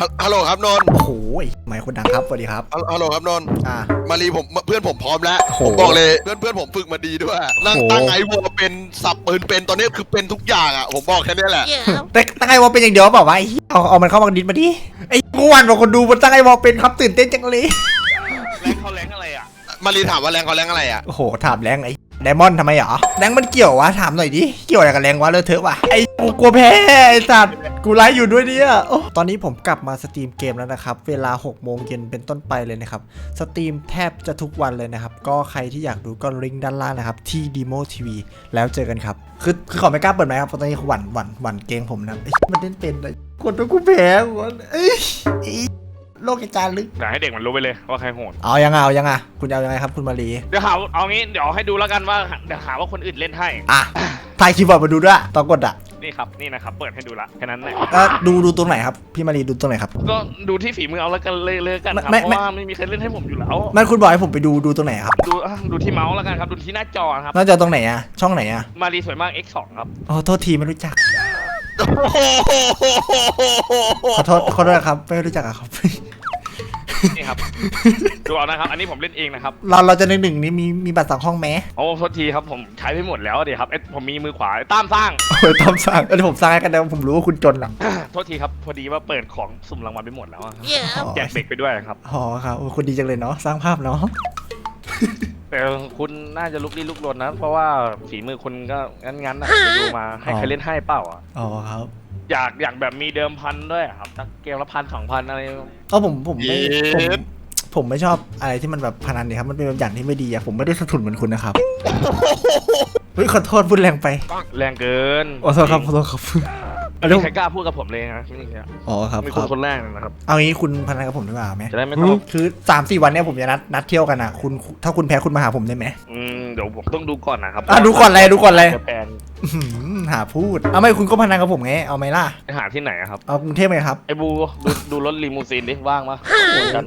ฮัลฮัลโหลครับนนท์โอ้โหหมายคนดังครับสวัสดีครับ ฮัลฮัลโหลครับนนท์อ่า มารีผมเพื่อนผมพร้อมแล้วโอ้โหผมบอกเลยเพื่อนเพื่อนผมฝึกมาดีด้วยนั่งโอ้โห ตั้งไอวอลเป็นสับปืนเป็นตอนนี้คือเป็นทุกอย่างอะผมบอกแค่นี้แหละ แต่ตั้งไอวอลเป็นอย่างเดียวเปล่าวะไอ้เหี้ยเอาเอามันเข้ามาดิสมาดิไอ้กูหวันบอกคนดูมันตั้งไอวอลเป็นครับตื่นเต้นจังเลย แรงเขาแรงอะไรอะ มารีถามว่าแรงเขาแรงอะไรอะ โอ้โหถามแรงไอ้ ไดมอนด์ทำไมหรอแรงมันเกี่ยววะถามหน่อยดิ เกี่ยวอะไรกับแรงวะเลอะเทอะวะไอ้กูกลัวแพ้ไอ้สัตว์กูไลฟ์อยู่ด้วยเนี่ยโอ้ตอนนี้ผมกลับมาสตรีมเกมแล้วนะครับ เวลา6โมงเย็นเป็นต้นไปเลยนะครับ สตรีมแทบจะทุกวันเลยนะครับ ก็ใครที่อยากดูก็ลิงก์ด้านล่างนะครับ ที่ Demo TV แล้วเจอกันครับ คือคือขาไม่กล้าเปิดไหมครับเพราะตอนนี้หวั่นหวั่นหวั่นเกงผมนะไอ้มันเล่นเป็นเลยกดแล้วกูแพ้วะเอ้ยไอ้ โลกอาจารย์ลึกเดี๋ยวให้เด็กมันรู้ไปเลยว่าใครโหดเอายังไงเอายังไงคุณจะเอายังไงครับคุณมารีเดี๋ยวหาเอางี้เดี๋ยวให้ดูแล้วกันว่าเดี๋ยวหาว่าคนอื่นเล่นให้อะถ่ายคลิปบอร์ดมาดูด้วยตอนกดอะนี่ครับนี่นะครับเปิดให้ดูละแค่นั้นแหละแล้วดูดูตรงไหนครับพี่มารีดูตรงไหนครับ ก็ดูที่ฝีมือเอาแล้วกันเลยเลยกันครับไม่เพไม่ราะว่าไม่มีใครเล่นให้ผมอยู่แล้วมันคุณบอกให้ผมไปดูดูตรงไหนครับดูอะดูที่เมาส์แล้วกันครับดูที่หน้าจอครับน่าจะตรงไหนอะช่องไหนอะมารีสวยมาก X2 ครับอ๋อโทษทีไม่รู้จักขอโทษขอโทษครับไม่รู้จักอะครับ นี่ครับ ดูเอานะครับ อันนี้ผมเล่นเองนะครับ เราเราจะหนึ่งหนึ่งนี้มีมีบัตรสองห้องแม้โอ้โทษทีครับผมใช้ไปหมดแล้วเดี๋ยวครับเอ้ยผมมีมือขวาตามสร้าง โอ้ยทำสร้างเออผมสร้างให้กันแต่ว่าผมรู้ว่าคุณจนอะโทษทีครับ พอดีว่าเปิดของสุ่มรางวัลไปหมดแล้วอะครับอ๋อแจกเด็กไปด้วยครับ อ๋อครับโอ้คุณดีจังเลยเนาะสร้างภาพเนาะ แต่คุณน่าจะลุกลี้ลุกลนนะ เพราะว่าฝีมือคุณก็งั้นๆนะจะดูมาให้ใครเล่นให้เปล่าอะอ๋อครับอยากอยากแบบมีเดิมพันด้วยอะครับสักเกมละพันสองพันอะไร ก็ผมผมไม่เย็ผมดผมไม่ชอบอะไรที่มันแบบพนันเนี่ยครับมันเป็นแบบอย่างที่ไม่ดีอะผมไม่ได้สนับสนุนเหมือนคุณนะครับเฮ้ยขอโทษพูดแรงไป แรงเกิน ขอโทษครับขอโทษครับ ไม่มีใครกล้าพูดกับผมเลยนะไม่มีใครอ๋อครับมีคคุณรับคนแรกเลยนะครับ เอางี้คุณพนันกับผมดีกว่าไหมจะได้ไม่ต้องคือสามสี่วันเนี้ยผมจะนัดนัดเที่ยวกันอะคุณถ้าคุณแพ้คุณมาหาผมได้ไหมอืมเดี๋ยวผมต้องดูก่อนนะครับอะดูก่อนเลยดูก่อนเลยจะแปลนอื้อหือหาพูดเอาไม่คุณก็พนันกับผมไงเอาไหมล่ะไปหาที่ไหนอะครับ เอากรุงเทพไหมครับไอ้บูดูดูรถลีมูซีนดิว่างปะคุยกัน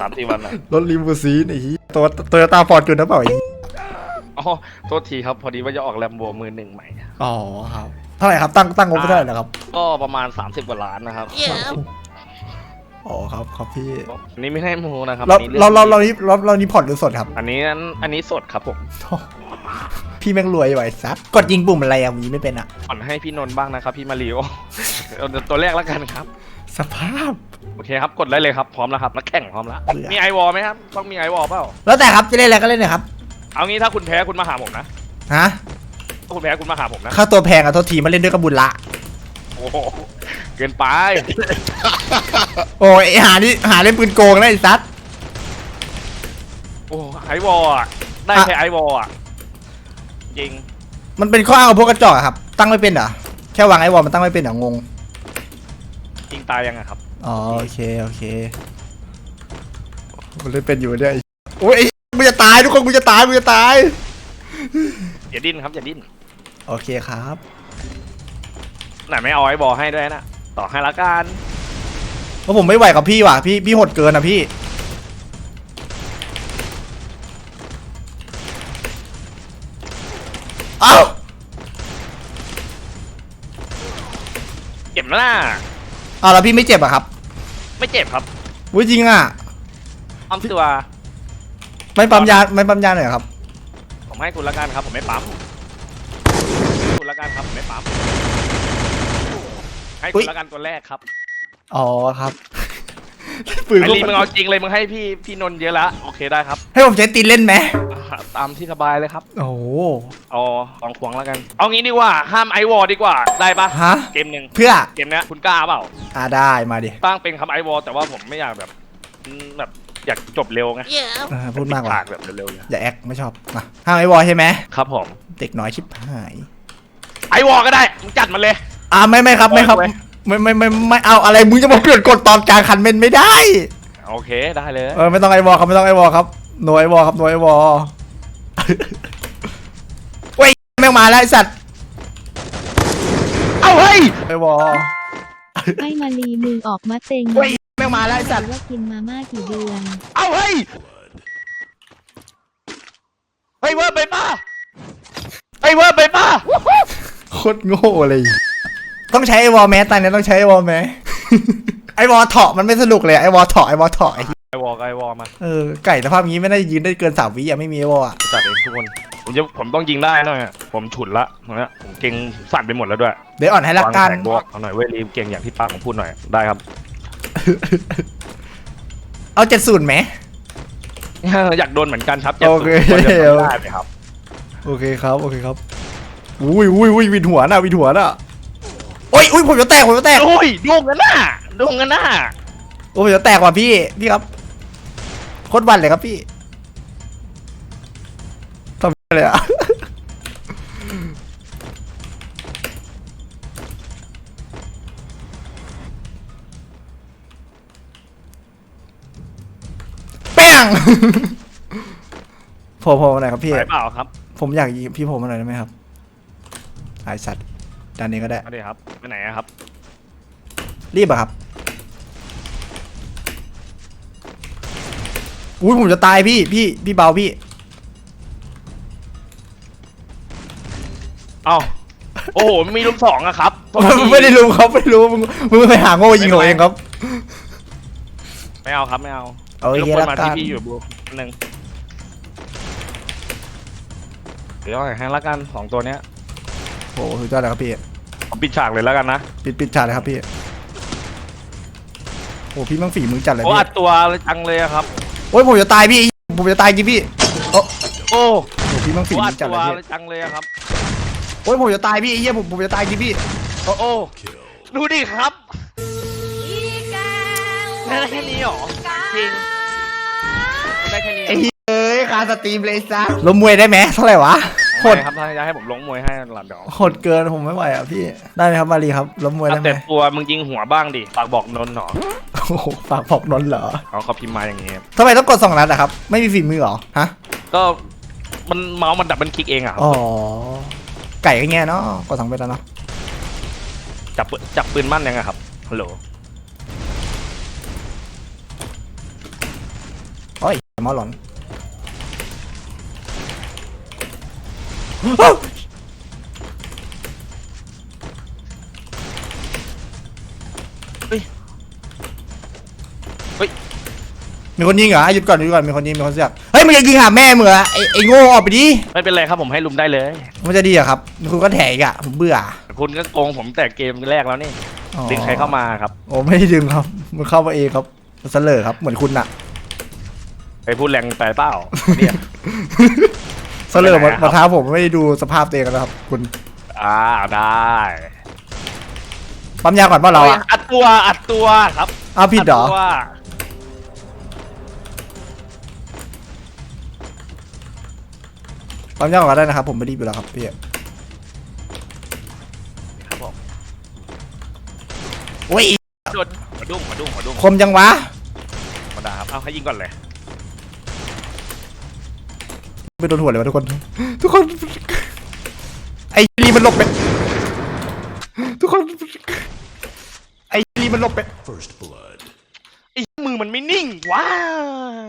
สามสี่วันอะรถลิมูซีนไอ้เหี้ยตัวตัวตาฟอร์จูนนะเปล่าไอ้เหี้ยอ๋อโทษทีครับ พอดีว่าจะออกแลมโบมือหนึ่งใหม่ อ๋อครับเท่าไหร่ครับตั้งตั้งงบไปเท่าไหร่นะครับก็ประมาณ 30กว่าล้านนะครับอ๋อครับครับพี่อันนี้ไม่ให้โมนะครับเราอันนี้เราองเราเรานี่เราเรานี่ผ่อนหรือสดครับ อันนี้อันอันนี้สดครับผมพี่แม่งรวยไว้ซับกดยิงปุ่มอะไรอะมีไม่เป็นอะผ่อนให้พี่นนท์บ้างนะครับ พี่มาริโอเอาตัวแรกแล้วกันครับ สภาพโอเคครับกดได้เลยครับพร้อมแล้วครับนักแข่งพร้อมแล้วเบื่อมีไอวอลไหมครับต้องมีไอวอลเปล่าแล้วแต่ครับจะเล่นอะไรก็เล่นเลยครับเอางี้ถ้าคุณแพ้คุณมาหาผมนะฮะถ้า คุณแพ้คุณมาหาผมนะ ค่าตัวแพงอะโทษทีมาเล่นด้วยกระบุญละ โอ้โหเกินไปโอ้ยหานี่หาเล่นปืนโกงนะไอ้ซัดโอ้ไอวอลอะได้อะแค่ไอวอลอะจริงมันเป็นข้ออ้างของพวกกระจอกอะครับ ตั้งไม่เป็นเหรอ แค่วางไอ้วอลมันตั้งไม่เป็นเหรองง จริงตายยังอะครับ อ๋อโอเค โอเค มันเล่นเป็นอยู่เนี่ยไอ้โอ้ยไอ้กูจะตายทุกคนกูจะตายกูจะตาย อย่าดิ้นครับ อย่าดิ้น โอเคครับ ไหนไม่เอาไอวอลให้ด้วยนะ ต่อให้ละกัน เพราะผมไม่ไหวกับพี่ว่ะพี่พี่โหดเกินอะพี่ เอ้าเจ็บนะน่ะ เอาแล้วพี่ไม่เจ็บอะครับไม่เจ็บครับวุ้ยจริงอะอ้อมตัว ไม่ปั๊มยาไม่ปั๊มยาหน่อยเหรอครับ ผมให้คุณละกันครับ ผมไม่ปั๊มให้ คุณละกันครับผมไม่ปั๊มให้อุ๊คุณยละกันตัวแรกครับอ๋อครับปืนไอก็รีมึงเอาจริงเลยมึงให้พี่พี่นนท์เยอะละโอเคได้ครับให้ผมใช้ตีนเล่นไหมอ่าตามที่สบายเลยครับโอ้โห เอาลองควงแล้วกัน เอางี้ดีกว่าห้ามไอวอลดีกว่าได้ปะฮะ เกมหนึ่งเพื่อเกมเนี้ยคุณกล้าเปล่าอ่าได้มาดิตั้งเป็นคำไอวอลแต่ว่าผมไม่อยากแบบอืมแบบอยากจบเร็วไงอ่าพูดมากปิว่ะฉแบบเร็วๆเนี่ยอย่าแอคไม่ชอบมาห้ามไอ้วอลใช่ไหมครับผม เด็กน้อยชิบหาย ไอวอลก็ได้มึงจัดมันเลย อ่าไม่ไม่ครับไม่ครับโอ้ยไม่ไม่ไม่ไม่เอาอะไรมึงจะมาเปลี่ยนกฎตอนกลางคันเมนไม่ได้ โอเคได้เลย เออไม่ต้องไอวอลครับไม่ต้องไอวอลครับโนไอวอลครับโนไอวอลเว้ยแม่งมาแล้วไอสัตว์เอาเฮ้ยไอวอลให้มาลีมือออกมาเต็งเว้ยแม่งมาแล้วไอสัตว์ว่ากินมาม่ากี่เดือนเอาเฮ้ยเฮ้ยเวอร์ไปป่ะเฮ้ยเวอร์ไปป่ะ โคตรโง่เลย ต้องใช้ไอวอลแมสตอนนี้ต้องใช้ไอวอลแมสไอวอลเถาะมันไม่สนุกเลยไอวอลเถาะไอวอลเถาะไอ้เหี้ยไอวอลไอวอลมาเออไก่สภาพนี้ไม่ได้ยืนได้เกินสามวิอะไม่มีไอวอลอะจัดเองทุกคนผมจะผมต้องยิงได้หน่อยอะผมฉุนละตรงเนี้ยผมเก่งสั่นไปหมดแล้วด้วยเดี๋ยวอ่อนให้ละวางกัน แผนบวกเอาหน่อยเว้ยรีบเก่งอย่างที่ป้าของพูดหน่อยได้ครับ เอาเจ็ดศูนย์ไหม อยากโดนเหมือนกันครับโอเคจะทำได้ไหมครับโอเคครับ โอเคครับ อุ้ยอุ้ยอุ้ยวินหัวน่ะวินหัวน่ะโอ้ยอุ้ยผมจะแตกผมจะแตกโอ้ยดวงกันน่ะดวงกันน่ะโอ้ยผมจะแตกว่ะพี่พี่ครับโคตรวันเลยครับพี่ทำอะไรอะแป้งผมผมอะไรครับพี่ไหวเปล่าครับ ผมอยากยิงพี่ผมอะไรได้ไหมครับ ไอสัตว์ด้านนี้ก็ได้ มาดิครับไปไหนอะครับรีบอะครับ อุ้ยผมจะตายพี่ พี่ พี่เบาพี่ เอ้าโอ้โหมีลุมสองอะครับโทษทีไม่ได้รู้ครับไม่รู้มึงมึงไปหาโง่ยิงเขาเองครับ ไม่เอาครับไม่เอาเอาไอ้ยกเหี้ยคนละมากัที่น พี่อยู่บูหนึ่งเดี๋ยวให้ละกันสองตัวเนี้ย โอ้โหสุดยอดเลยครับพี่ ผมปิดฉากเลยแล้วกันนะปิดปิดฉากเลยครับพี่โอ้พี่มังฝีมือจัดเลยโอ้พี่อัดตัวจังเลยอะครับ โอ้ยผมจะตายพี่ ผมจะตายจริงพี่โอ้โอ้โหพี่มังฝีโอ้มือัดอจัดตัเลวยพี่จังเลยอะครับ โอ้ยผมจะตายพี่ไอ้เหี้ยผมผมจะตายจริงพี่โอ้โอ้ดูดิครับได้แค่นี้เหรอจริงได้แค่นี้ไอ้เหี้ยเอ้ยคาสตรีมเลยซะล้มมวยได้ไหมเท่าไหร่วะโหดไม่ครับถ้าจะให้ผมลงมวยให้หลับเดี๋ยวโหดเกินผมไม่ไหวอะพี่ได้ไหมครับมารีครับล้มมวยได้ไหมแต่ตัวมึงยิงหัวบ้างดิฝากบอกนนท์หนอโอ้โหฝากบอกนนท์เหรอเขาเขาพิมพ์มาอย่างงี้ทำไมต้องกดสองนัดอะครับไม่มีฝีมือเหรอฮะก็มันเมาส์มันดับมันคลิกเองอะครับอ๋อไก่ก็แง่เนาะกดสองไปแล้วเนาะจับปืนจับปืนมั่นยังไงครับฮัลโหลโอ้ยหมอหลอน อ้าวมีคนยิงเหรอหยุดก่อนหยุดก่อนมีคนยิงมีคนเสียบเฮ้ยมึงอย่ายิงหาแม่มึงเหรอไอ้ไอ้โง่ออกไปดิไม่เป็นไรครับผมให้ลุมได้เลย มันจะดีเหรอะครับคุณก็แถอีกอะผมเบื่อคุณก็โกงผมแต่เกมแรกแล้วนี่อ๋อดึงใครเข้ามาครับ โอ้ไม่ได้ดึงครับมันเข้ามาเองครับมันเสลอครับเหมือนคุณอะไปพูดแรงไปเปล่าเนี่ย เสลอมาไม่เป็นไรครับมาท้าผมไม่ได้ดูสภาพตัวเองนะครับ คุณอ่าได้ปั๊มยาก่อนเปล่าเราอะอัดตัวอัดตัวครับอ้าวผิดเหรอดตัวปั๊มยาก่อนก็ได้นะครับ ผมไม่รีบอยู่แล้วครับพี่ครับผมโอ้ยโดนมาดุ้งมาดุ้งมาดุ้งคมจังวะธรรมดาครับเอาให้ยิงก่อนเลย ไปโดนหัวเลยวะทุกคน ทุกคน ไอ้ลีมันหลบไป ทุกคน ไอ้ลีมันหลบไปไอ้มือมันไม่นิ่ง ว้าว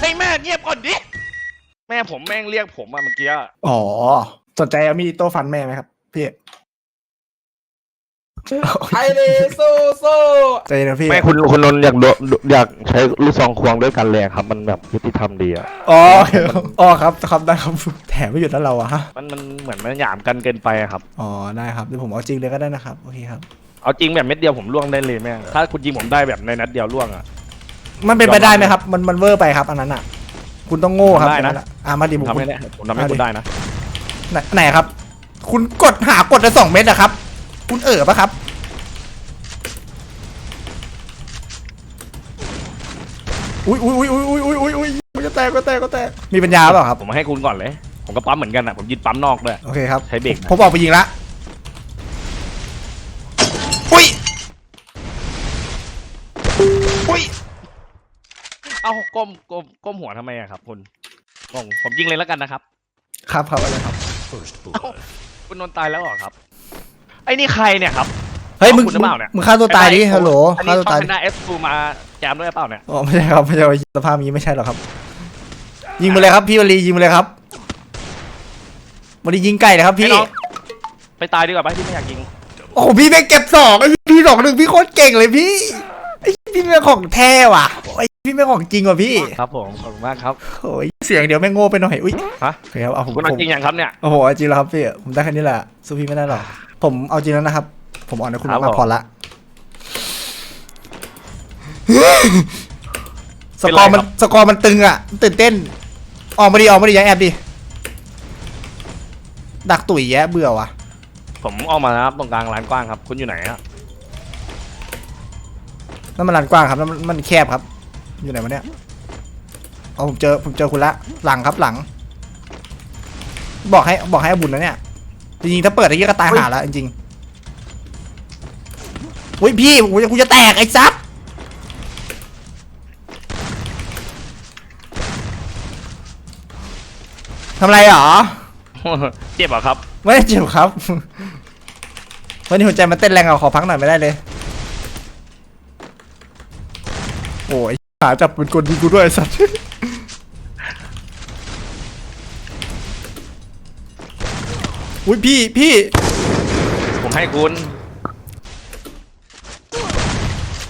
ให้แม่เงียบก่อนดิ แม่ผมแม่งเรียกผมอะเมื่อกี้อะอ๋อ สนใจเอามีดโต้ฟันแม่ไหมครับพี่ ไอเลโซโซใจเย็นนะพี่แม่คุณคุณนนท์อยากโดอยากใช้ลูกซองควงด้วยกันเลยครับ มันแบบยุติธรรมดีอะอ๋อโอเคอ๋อครับครับได้ครับ แถมไม่หยุดแล้วเราอะฮะ มันมันเหมือนมันหยามกันเกินไปอะครับ อ๋อได้ครับเดี๋ยวผมเอาจริงเลยก็ได้นะครับ โอเคครับ เอาจริงแบบเม็ดเดียวผมล่วงได้เลยแม่งถ้าคุณยิงผมได้แบบในนัดเดียวล่วงอะมันเป็นไปได้ไหมครับ มันมันเวอร์ไปครับอันนั้นอะคุณต้องโง่ครับได้นะอัอะมาดิผมทำให้ได้ผมทำให้คุณได้นะไหนไหนครับ คุณกดหากดได้สองเม็ดนะครับ คุณเอ๋อปะครับ อุ้ยอุ้ยอุ้ยอุ้ยอุ้ยอุ้ยอุ้ยมันจะแตกก็แตกก็แตก มีปัญญาเปล่าครับ ผมให้คุณก่อนเลย ผมก็ปั๊มเหมือนกันอะผมยืนปั๊มนอกด้วย โอเคครับ ใช้เบรกนะผมออกไปยิงละ อุ้ย อุ้ย เอ้าก้มก้มก้มหัวทำไมอะครับคุณงงผมยิงเลยแล้วกันนะครับ ครับครับอะไรครับคุณนนท์ตายแล้วเหรอครับ ไอ้นี่ใครเนี่ยครับ เฮ้ยมึงขอบคุณหรือเปล่าเนี่ย มึงฆ่าตัวตายดิฮัลโหลอันฆ่านี้ตัวช่อตายงดิคณะเอสฟูมาแจมด้วยเปล่าเนี่ยอ๋อไม่ใช่ครับไม่ใช่สภาพนี้ไม่ใช่หรอกครับ ยิงมาเลยครับพี่วลียิงมาเลยครับวลียิงไก่นะครับพี่ ไอ้น้องไปตายดีกว่าไปที่ไม่อยากยิง โอ้โหพี่แม่งเก็บสองไอ้พี่สองหนึ่งพี่โคตรเก่งเลยพี่ไอ้พี่แม่งของแท้ว่ะไอ้พี่แม่งของจริงว่ะพี่ครับผมขอบคุณมากครับ โอ้ยเสียงเดี๋ยวแม่งโง่ไปหน่อยอุ้ยฮะ โอเคครับเอาผมคุณเอาผมจริงอย่างครับเนี่ยโอ้โหจริงแล้วครับพี่ผมได้แค่นี้แหละสู้พี่ไม่ได้หรอก ผมเอาจริงแล้วนะครับ ผมอ่อนให้คุณครับมากผม พอละสเป็นกไรอร์มันครับสกอร์มันตึงอะตื่นเต้น ออกมาดิออกมาดิอย่าแอบดิดักตุ๋ยแยะเบื่อว่ะ ผมออกมานะครับตรงกลางลานกว้างครับ คุณอยู่ไหนอะนั่นมันลานกว้างครับนั่นมันมันแคบครับ อยู่ไหนวะเนี่ยเอาผมเจอผมเจอคุณละหลังครับหลัง บอกให้บอกให้เอาบุญแล้วเนี่ย จริงๆถ้าเปิดไอ้เหี้ยก็ตายหาแล้วจริงๆอุ้ยพี่กูจะกูจะแตกไอ้ซับทำไรหรอ เจ็บเหรอครับ ไม่ได้เจ็บครับ วันนี้หัวใจมันเต้นแรงเอาขอพักหน่อยไม่ได้เลย โอ้ยหาจับเป็นคนยิงกูด้วยไอ้สัตว์ อุ้ยพี่พี่ผมให้คุณ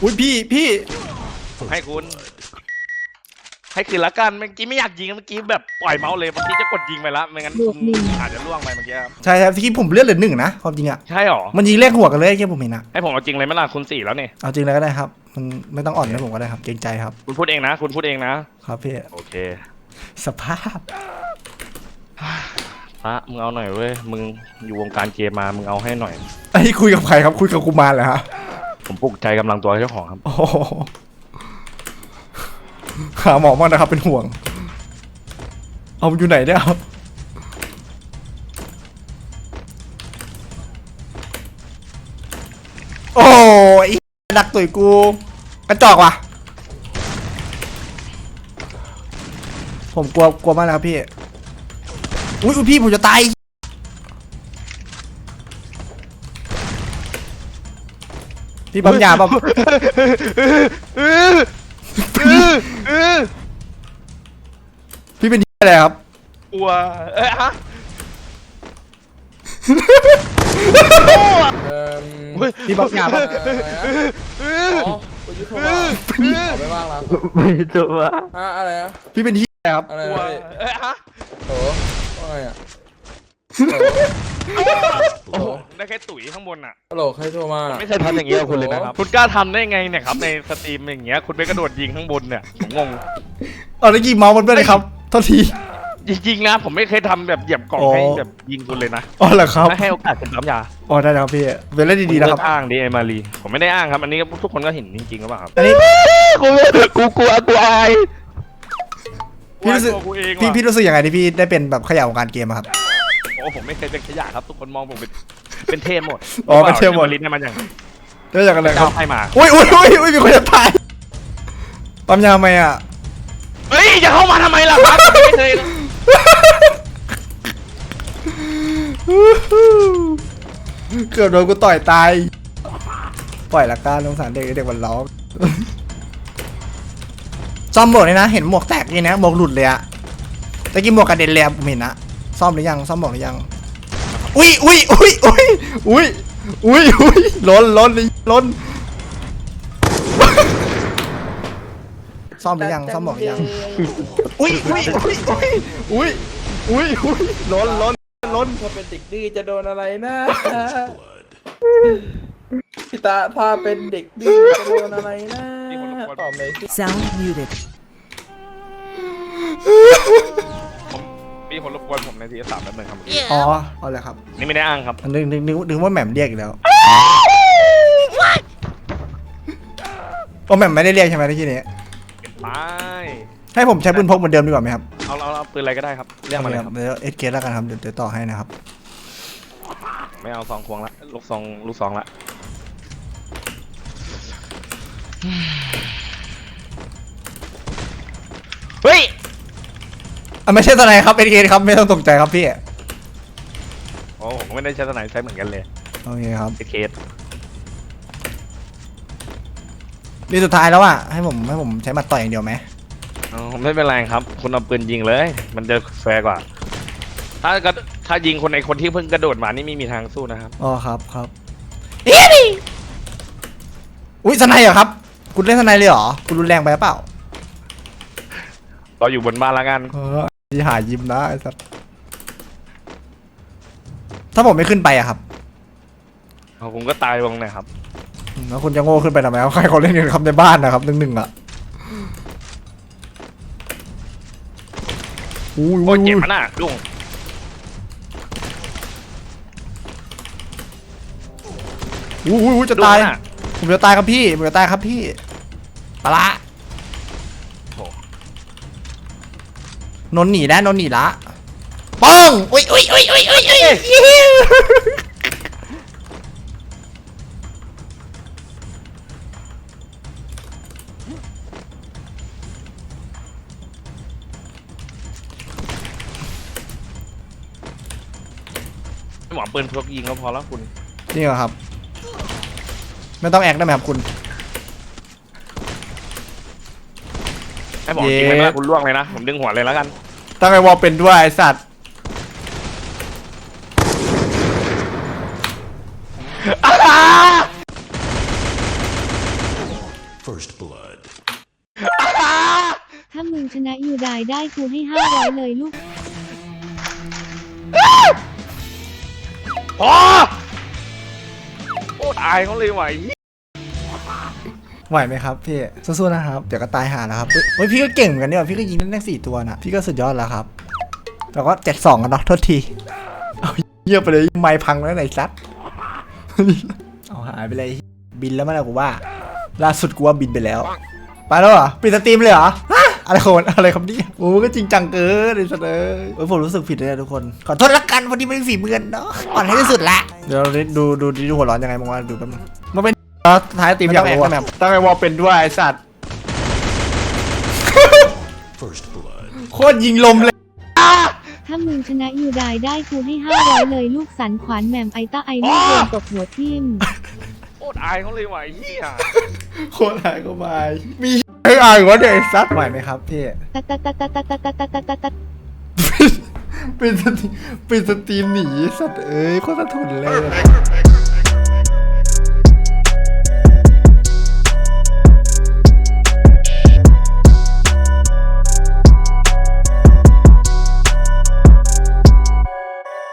อุ้ยพี่พี่ผมให้คุณ ให้คืนละกันเมื่อกี้ไม่อยากยิงเมื่อกี้แบบปล่อยเมาส์เลยเมื่อกี้จะกดยิงไปแล้วไม่งั้นบวกหนึ่งอาจจะล่วงไปเมื่อกี้ครับใช่ครับที่ผมเลือดเหลือหนึ่งนะความจริงอะใช่หรอมันยิงเลขหัวกันเลยแค่ผมเห็นนะให้ผมเอาจริงเลยไหมล่ะคุณสี่แล้วเนี่ยเอาจริงเลยก็ได้ครับ มันไม่ต้องอ่อนให้ผมก็ได้ครับเกรงใจครับ คุณพูดเองนะ คุณพูดเองนะครับพี่โอเค สภาพ พระมึงเอาหน่อยเว้ย มึงอยู่วงการเกมมา มึงเอาให้หน่อย ไอ้นี่คุยกับใครครับคุยกับกุมารเหรอฮะผมปลุกใจกำลังตัวเจ้าของครับ โอ้โหหาหมอมากนะครับเป็นห่วง เอามันอยู่ไหนเนี่ยครับโอ้ยดักตุยกูกระจอกว่ะ ผมกลัวกลัวมากนะครับพี่ อุ้ยอุ๊ยพี่ผมจะตายพี่ปั๊มยาปั๊มพี่เป็นอะไรครับกลัวเอ้ยฮะเอ่อเฮ้ยพี่ปั๊มยาปั๊มอ๋อคุณยุทธว่าเอาไปบ้างแล้วไม่ตัวฮะอะไรนะพี่เป็นที่อะไรครับอะไรกลัวนะพี่เอ้ยฮะโถ ว่าไงอะโอ้โหได้แค่ตุ๋ยข้างบนอะฮัลโหลใครโทรมาไม่เคยทำอย่างนี้กับคุณเลยนะครับ คุณกล้าทำได้ไงเนี่ยครับในสตรีมอย่างเงี้ยคุณไปกระโดดยิงข้างบนเนี่ยผมงงเอาแล้วกี่เมาส์มันเป็นไรครับโทษทีจริงๆนะผมไม่เคยทำแบบเหยียบกล่องอ๋อให้แบบยิงคุณเลยนะอ๋อเหรอครับไม่ให้โอกาสคุณปั๊มยาอ๋อได้แล้วครับพี่เป็นเล่นดีๆนะครับณเลิกอ้างดิเอมารีผมไม่ได้อ้างครับ อันนี้ทุกคนก็เห็นจริงๆหรือเปล่าครับอันนี้กูกูกลัวกูอาย พี่รู้สึกกูเองพี่ว่ะพี่รู้สึกยังไงที่พี่ได้เป็นแบบเขย่าวงการเกมอะครับ โอ้ผมไม่เคยเป็นขยะครับ ทุกคนมองผมเป็นเป็นเทพหมดอ๋อเป็นเทพหมดอาลิ้นเนี่ยมันอย่างได้จากอะไรครัเจ้าบให้มาอุ้ยอุ้ยอุ้ยอุ้ยมีคนจะตายปั๊มยาไหมอะ เฮ้ยจะเข้ามาทำไมล่ะครับผมไม่เคยเกือบโดนกูต่อยตาย ปล่อยละกันสงสารเด็กเด็กมันร้อง ซ่อมหมวกเลยนะ เห็นหมวกแตกนี่นะหมวกหลุดเลยอะตะกี้หมวกกระเด็นเลยอะผมเห็นนะซ่อมหรือยังซ่อมหมวกหรือยัง อุ้ยอุ้ยอุ้ยอุ้ยอุ้ยอุ้ยอุ้ยล้นล้นเลยล้นซ่อมหรือยังซ่อมหมวกหรือยังอุ้ยอุ้ยอุ้ยอุ้ยอุ้ยอุ้ยอุ้ยล้นล้นล้นถ้าเป็นเด็กดื้อจะโดนอะไรนะพี่ตาถ้าเป็นเด็กดื้อจะโดนอะไรนะ ตอบเลยสิ Sound muted. มีคนรบกวนผมในทีสามแป๊บนึงครับอ๋อเอาเลยครับนี่ไม่ได้อ้างครับ นึกนึกนึกนึกว่าแหม่มเรียกอีกแล้วโอ้แหม่มไม่ได้เรียกใช่ไหมที่นี้ไปให้ผมใช้ปืนพกเหมือนเดิมดีกว่าไหมครับเอาเอาเอาปืนอะไรก็ได้ครับเรียกมาเลยครับ เดี๋ยวเอสเกแล้วกันครับเดี๋ยวเดี๋ยวต่อให้นะครับ ไม่เอาซองควงละลูกซองลูกซองละ เฮ้ยอะไม่ใช่ตอนไหนครับเอสเกครับไม่ต้องตกใจครับพี่โอ้ผมไม่ได้ใช้สไนใช้เหมือนกันเลยโอเคครับไอเคสนี่สุดท้ายแล้วอะให้ผมให้ผมใช้หมัดต่อยอย่างเดียวไหมเอาไม่เป็นไรครับ คุณเอาปืนยิงเลย มันจะแฟร์กว่า ถ้ากระถ้ายิงคนในคนที่เพิ่งกระโดดมานี่ไม่มีทางสู้นะครับ อ๋อครับครับเฮ้ยอุ้ยสไนเหรอครับ คุณเล่นสไนเลยเหรอคุณรุนแรงไปหรือเปล่า เราอยู่บนบ้านละกัน เออที่หายิ้มนะไอ้สัสถ้าผมไม่ขึ้นไปอะครับเอาผมก็ตายลงเนะครับ อืมแล้วคุณจะโง่ขึ้นไปทำไมครับใครเขาเล่นกันครับในบ้านนะครับหนึ่งหนึ่งอะอุ้ยโอ้ยเจ็บมันน่ะลุงอุ้ยอุ้ยอุ้ยจะลุงตาย น่ะผมจะตายครับพี่ ผมจะตายครับพี่ปะละ นนท์หนีแล้วนนท์หนีละป้องอุ้ยอุ้ยอุ้ยอุ้ยอุ้ยอุ้ยไม่หวังปืนพกยิงก็พอแล้วคุณ จริงเหรอครับ ไม่ต้องแอคได้ไหมครับคุณ ให้บอกเย้จริงเลยนะคุณล่วงเลยนะ ผมดึงหัวเลยแล้วกัน ตั้งไอ้วอลเป็นด้วยไอ้สัตว์ถ้ามึงชนะยูไดได้กูให้ห้าร้อยเลยลูก พอโอ้ตายเขาเลยไหวะไห ไหวไหมครับพี่สู้ๆนะครับเดี๋ยวก็ตายหาแล้วครับเฮ้ยพี่ก็เก่งเหมือนกันเนี่ยพี่ก็ยิงได้ทั้งสี่ตัวนะพี่ก็สุดยอดแล้วครับแต่ก็เจ็ดสองกันเนาะโทษทีเอาเยี่ยไปเลยไม้พังแล้วไหนซัดเอาหายไปเลยบินแล้วมั้งนะกูว่า ล่าสุดกูว่าบินไปแล้วไปแล้วเหรอปิดสตรีมเลยเหรออะไรขนอะไรครับนี่โอ้ก็จริงจังเกินไอ้สัสเลยเฮ้ยผมรู้สึกผิดเลยทุกคน ขอโทษละกันวันนี้ไม่ฝีมือเนาะอ่อนให้ที่สุดละ เดี๋ยวเราดูดูดูหัวร้อนยังไงมึงว่าดูแป๊บนึงมันเป็น ท้ายสตรีมอยากรู้อะตั้งไอ้วอลเป็นด้วยไอ้สัตว์โคตรยิงลมเลย ถ้ามึงชนะยูไดได้กูให้ห้าร้อยเลยลูกสันขวานแหม่มไอต้าไอลูกโดนตกหัวทิ่มโอ้ตายเขาเลยไหวะเฮียโคตรหายก็มามีให้อ่านวะเด็กซัดไหวไหมครับพี่ ตัดตัดตัดตัดตัดตัดตัดตัดตัดตัดเป็นสตรีมเป็นสตรีมหนีสัตว์เอ้ยโคตรสะทุนเลย Maker, maker.